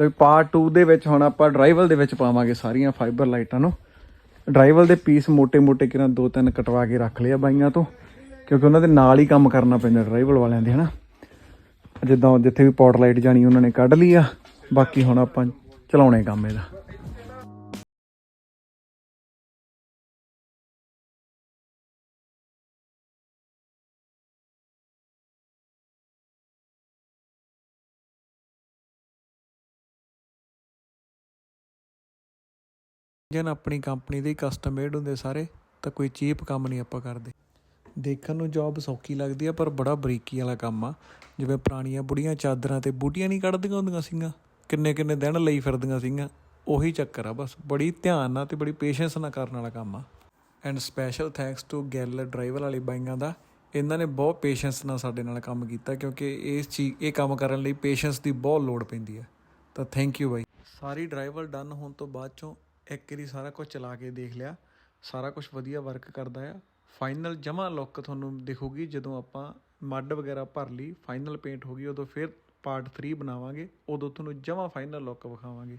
ਲੋ part 2 ਦੇ ਵਿੱਚ ਹੁਣ ਆਪਾਂ ਡਰਾਈਵਲ ਦੇ ਵਿੱਚ ਪਾਵਾਂਗੇ ਸਾਰੀਆਂ ਫਾਈਬਰ ਲਾਈਟਾਂ ਨੂੰ। ਡਰਾਈਵਲ ਦੇ ਪੀਸ ਮੋਟੇ ਮੋਟੇ ਕਿਰਾਂ ਦੋ ਤਿੰਨ ਕਟਵਾ ਕੇ ਰੱਖ ਲਿਆ ਬਾਈਆਂ ਤੋਂ, ਕਿਉਂਕਿ ਉਹਨਾਂ ਦੇ ਨਾਲ ਹੀ ਕੰਮ ਕਰਨਾ ਪੈਂਦਾ ਡਰਾਈਵਲ ਵਾਲਿਆਂ ਦੇ, ਹਨਾ? ਜਿੱਦਾਂ ਜਿੱਥੇ ਵੀ ਪੌਟ ਲਾਈਟ ਜਾਣੀ, ਉਹਨਾਂ ਨੇ ਕੱਢ ਲਈ ਆ। ਬਾਕੀ ਹੁਣ ਆਪਾਂ ਚਲਾਉਣੇ ਕੰਮ ਇਹਦਾ। ਜਨ ਆਪਣੀ ਕੰਪਨੀ ਦੇ ਕਸਟਮ ਮੇਡ ਹੁੰਦੇ ਸਾਰੇ, ਤਾਂ ਕੋਈ ਚੀਪ ਕੰਮ ਨਹੀਂ ਆਪਾਂ ਕਰਦੇ। ਦੇਖਣ ਨੂੰ ਜੌਬ ਸੌਖੀ ਲੱਗਦੀ ਆ, ਪਰ ਬੜਾ ਬਰੀਕੀ ਵਾਲਾ ਕੰਮ ਆ। ਜਿਵੇਂ ਪੁਰਾਣੀਆਂ ਬੁੜੀਆਂ ਚਾਦਰਾਂ ਤੇ ਬੂਟੀਆਂ ਨਹੀਂ ਕੱਢਦੀਆਂ ਹੁੰਦੀਆਂ ਸੀਗੀਆਂ ਕਿੰਨੇ ਕਿੰਨੇ ਦਿਨ ਲਈ ਫਿਰਦੀਆਂ ਸੀਗੀਆਂ, ਉਹੀ ਚੱਕਰ ਆ ਬਸ। ਬੜੀ ਧਿਆਨ ਨਾਲ ਤੇ ਬੜੀ ਪੇਸ਼ੈਂਸ ਨਾਲ ਕਰਨ ਵਾਲਾ ਕੰਮ ਆ। ਐਂਡ ਸਪੈਸ਼ਲ ਥੈਂਕਸ ਟੂ ਗੈਲ ਡਰਾਈਵਰ ਵਾਲੀ ਬਾਈਆਂ ਦਾ, ਇਹਨਾਂ ਨੇ ਬਹੁਤ ਪੇਸ਼ੈਂਸ ਨਾਲ ਸਾਡੇ ਨਾਲ ਕੰਮ ਕੀਤਾ, ਕਿਉਂਕਿ ਇਸ ਚੀਜ਼ ਇਹ ਕੰਮ ਕਰਨ ਲਈ ਪੇਸ਼ੈਂਸ ਦੀ ਬਹੁਤ ਲੋੜ ਪੈਂਦੀ ਹੈ ਤਾਂ ਥੈਂਕ ਯੂ ਬਾਈ। ਸਾਰੀ ਡਰਾਈਵਰ ਡਨ ਹੋਣ ਤੋਂ ਬਾਅਦ ਚੋਂ ਇੱਕ ਵਾਰੀ ਸਾਰਾ ਕੁਝ ਚਲਾ ਕੇ ਦੇਖ ਲਿਆ, ਸਾਰਾ ਕੁਝ ਵਧੀਆ ਵਰਕ ਕਰਦਾ ਆ। ਫਾਈਨਲ ਜਮਾ ਲੁੱਕ ਤੁਹਾਨੂੰ ਦਿਖੂਗੀ ਜਦੋਂ ਆਪਾਂ ਮੱਡ ਵਗੈਰਾ ਭਰ ਲਈ ਫਾਈਨਲ ਪੇਂਟ ਹੋ ਗਈ, ਉਦੋਂ ਫਿਰ ਪਾਰਟ 3 ਬਣਾਵਾਂਗੇ, ਉਦੋਂ ਤੁਹਾਨੂੰ ਜਮਾ ਫਾਈਨਲ ਲੁੱਕ ਵਿਖਾਵਾਂਗੇ।